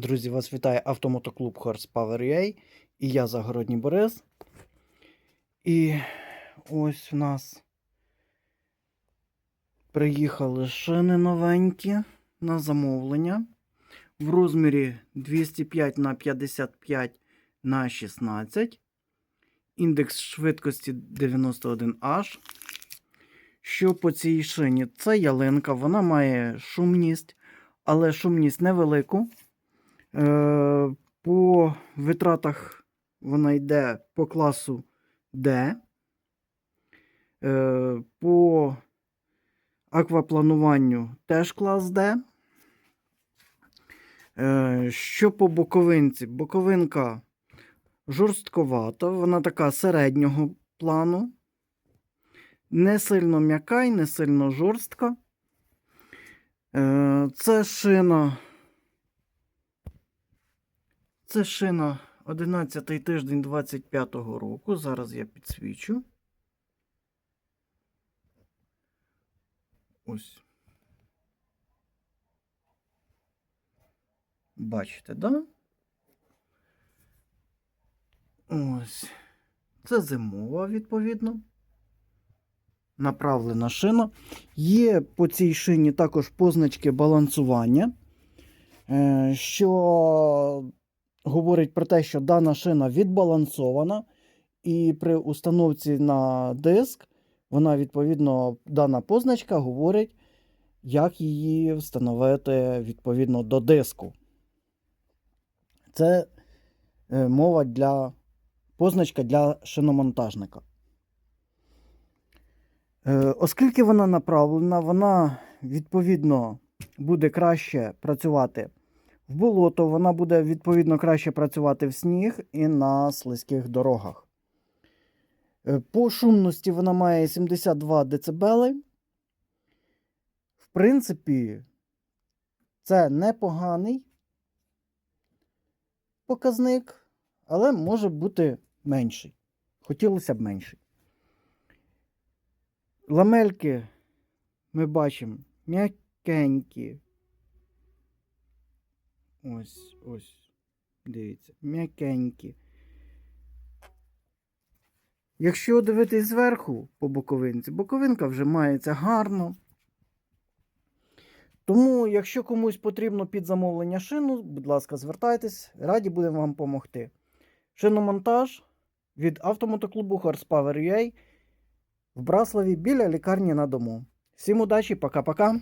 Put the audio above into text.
Друзі, вас вітає автомотоклуб Horsepower UA і я Загородній Борис. І ось у нас приїхали шини новенькі на замовлення в розмірі 205 на 55 на 16. Індекс швидкості 91H. Що по цій шині? Це ялинка, вона має шумність, але шумність невелику. Е, По витратах вона йде по класу D. Е, По акваплануванню теж клас D. Е, Що по боковинці? Боковинка жорстковата, вона така середнього плану. Не сильно м'яка і не сильно жорстка. Це шина. Це шина 11 тиждень 25-го року. Зараз я підсвічу. Ось. Бачите, да? Ось. Це зимова, відповідно. Направлена шина. Є по цій шині також позначки балансування, е, що говорить про те, що дана шина відбалансована, і при установці на диск, вона, відповідно, дана позначка говорить, як її встановити відповідно до диску. Це е, мова для позначка для шиномонтажника. Е, Оскільки вона направлена, вона відповідно буде краще працювати в болото, вона буде відповідно краще працювати в сніг і на слизьких дорогах. Е, По шумності вона має 72 дБ. В принципі, це непоганий показник, але може бути менший. Хотілося б менший. Ламельки ми бачимо м'якенькі. Ось, ось. Дивіться, м'якенькі. Якщо дивитись зверху по боковинці, боковинка вже мається гарно. Тому, якщо комусь потрібно під замовлення шину, будь ласка, звертайтесь, раді будемо вам допомогти. Шиномонтаж від автомотоклубу Horsepower UA в Браславі біля лікарні на дому. Всім удачі, пока-пока.